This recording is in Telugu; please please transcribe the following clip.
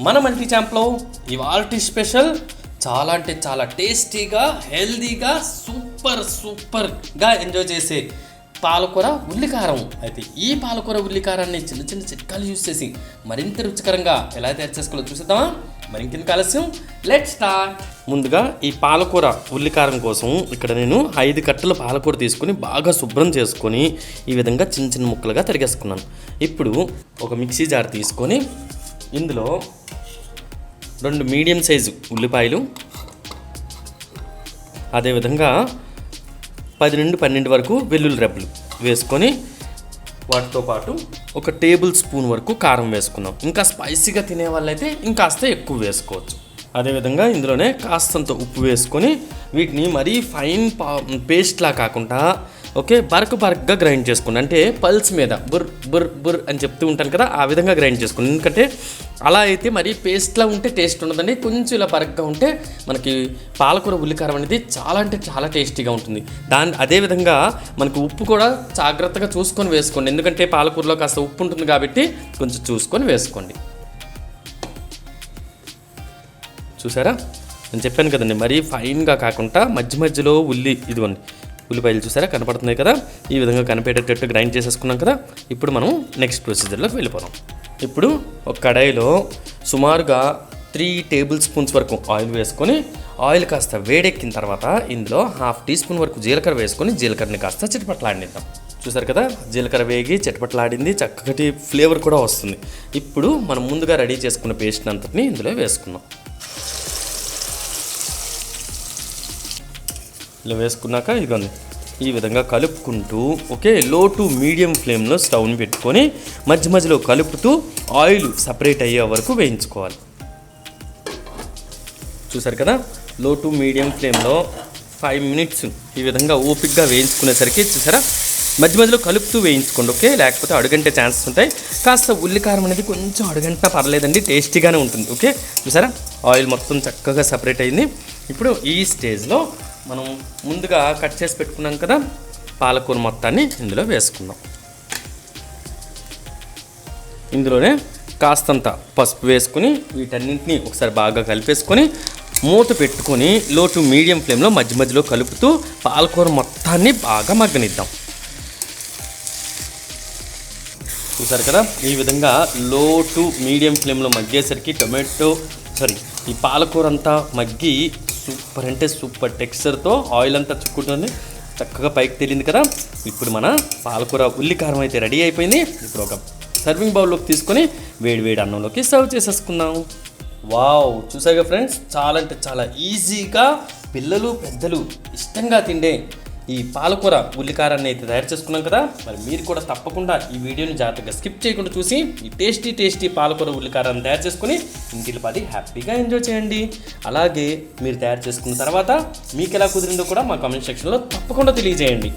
మన మల్టీ ఛాంప్లో ఇవాళ స్పెషల్ చాలా అంటే చాలా టేస్టీగా హెల్దీగా సూపర్ సూపర్గా ఎంజాయ్ చేసే పాలకూర ఉల్లికారం. అయితే ఈ పాలకూర ఉల్లికారాన్ని చిన్న చిన్న చిట్కాలు యూస్ చేసి మరింత రుచికరంగా ఎలా తయారు చేసుకోవాలో చూసేద్దామా? మరి ఇంకెందుకు ఆలస్యం? లెట్ స్టార్ట్ ముందుగా ఈ పాలకూర ఉల్లికారం కోసం ఇక్కడ నేను ఐదు కట్టెల పాలకూర తీసుకొని బాగా శుభ్రం చేసుకొని ఈ విధంగా చిన్న చిన్న ముక్కలుగా తరిగేసుకున్నాను. ఇప్పుడు ఒక మిక్సీ జార్ తీసుకొని ఇందులో రెండు మీడియం సైజు ఉల్లిపాయలు. అదేవిధంగా పది నుండి పన్నెండు వరకు వెల్లుల్లి రెబ్బలు వేసుకొని వాటితో పాటు ఒక టేబుల్ స్పూన్ వరకు కారం వేసుకుందాం ఇంకా స్పైసీగా తినే వాళ్ళైతే ఇంకాస్త ఎక్కువ వేసుకోవచ్చు. అదేవిధంగా ఇందులోనే కాస్తంత ఉప్పు వేసుకొని వీటిని మరీ ఫైన్ పా పేస్ట్లా కాకుండా ఓకే బరక బరకగా గ్రైండ్ చేసుకోండి. అంటే పల్స్ మీద బుర్ బుర్ బుర్ అని చెప్తూ ఉంటాను కదా ఆ విధంగా గ్రైండ్ చేసుకోండి. ఎందుకంటే అలా అయితే మరి పేస్ట్లా ఉంటే టేస్ట్ ఉండదండి. కొంచెం ఇలా బరకగా ఉంటే మనకి పాలకూర ఉల్లికారం అనేది చాలా అంటే చాలా టేస్టీగా ఉంటుంది. దాని అదేవిధంగా మనకు ఉప్పు కూడా జాగ్రత్తగా చూసుకొని వేసుకోండి. ఎందుకంటే పాలకూరలో కాస్త ఉప్పు ఉంటుంది కాబట్టి కొంచెం చూసుకొని వేసుకోండి. చూసారా? నేను చెప్పాను కదండి మరీ ఫైన్గా కాకుండా మధ్య మధ్యలో ఉల్లి ఇదిగోండి ఉల్లిపాయలు చూసారా? కనపడుతున్నాయి కదా? ఈ విధంగా కనిపెట్టేటట్టు గ్రైండ్ చేసేసుకున్నాం కదా? ఇప్పుడు మనం నెక్స్ట్ ప్రొసీజర్లోకి వెళ్ళిపోదాం. ఇప్పుడు ఒక కడాయిలో సుమారుగా త్రీ టేబుల్ స్పూన్స్ వరకు ఆయిల్ వేసుకొని ఆయిల్ కాస్త వేడెక్కిన తర్వాత ఇందులో హాఫ్ టీ స్పూన్ వరకు జీలకర్ర వేసుకొని జీలకర్రని కాస్త చిటపట్లాడిద్దాం చూసారు కదా? జీలకర్ర వేగి చిటపట్లాడింది చక్కటి ఫ్లేవర్ కూడా వస్తుంది. ఇప్పుడు మనం ముందుగా రెడీ చేసుకున్న పేస్ట్ అంతటిని ఇందులో వేసుకుందాం. ఇలా వేసుకున్నాక ఇదిగోండి ఈ విధంగా కలుపుకుంటూ ఓకే లో టు మీడియం ఫ్లేమ్లో స్టవ్ని పెట్టుకొని మధ్య మధ్యలో కలుపుతూ ఆయిల్ సపరేట్ అయ్యే వరకు వేయించుకోవాలి. చూసారు కదా? లో టు మీడియం ఫ్లేమ్లో ఫైవ్ మినిట్స్ ఈ విధంగా ఓపిక్గా వేయించుకునేసరికి చూసారా? మధ్య మధ్యలో కలుపుతూ వేయించుకోండి ఓకే? లేకపోతే అడుగంటే ఛాన్సెస్ ఉంటాయి. కాస్త ఉల్లికారం అనేది కొంచెం అడుగంట పర్లేదండి టేస్టీగానే ఉంటుంది ఓకే? చూసారా? ఆయిల్ మొత్తం చక్కగా సపరేట్ అయింది. ఇప్పుడు ఈ స్టేజ్లో మనం ముందుగా కట్ చేసి పెట్టుకున్నాం కదా పాలకూర మొత్తాన్ని ఇందులో వేసుకుందాం. ఇందులోనే కాస్తంత పసుపు వేసుకుని వీటన్నింటినీ ఒకసారి బాగా కలిపేసుకొని మూత పెట్టుకొని లో టు మీడియం ఫ్లేమ్లో మధ్య మధ్యలో కలుపుతూ పాలకూర మొత్తాన్ని బాగా మగ్గనిద్దాం. చూసారు కదా? ఈ విధంగా లో టు మీడియం ఫ్లేమ్లో మగ్గేసరికి టొమాటో సారీ ఈ పాలకూర అంతా మగ్గి సూపర్ అంటే సూపర్ టెక్స్చర్తో ఆయిల్ అంతా చుక్కుంటుంది చక్కగా పైకి తేలింది కదా? ఇప్పుడు మన పాలకూర ఉల్లికారం అయితే రెడీ అయిపోయింది. ఇప్పుడు ఒక సర్వింగ్ బౌల్లోకి తీసుకొని వేడి వేడి అన్నంలోకి సర్వ్ చేసేసుకుందాం. వావ్ చూసాగా ఫ్రెండ్స్ చాలా అంటే చాలా ఈజీగా పిల్లలు పెద్దలు ఇష్టంగా తిండే ఈ పాలకూర ఉల్లికారాన్ని అయితే తయారు చేసుకున్నాం కదా. మరి మీరు కూడా తప్పకుండా ఈ వీడియోని జాగ్రత్తగా స్కిప్ చేయకుండా చూసి ఈ టేస్టీ టేస్టీ పాలకూర ఉల్లికారాన్ని తయారు చేసుకుని ఇంటిలో పది హ్యాపీగా ఎంజాయ్ చేయండి. అలాగే మీరు తయారు చేసుకున్న తర్వాత మీకు ఎలా కుదిరిందో కూడా మా కామెంట్ సెక్షన్లో తప్పకుండా తెలియజేయండి.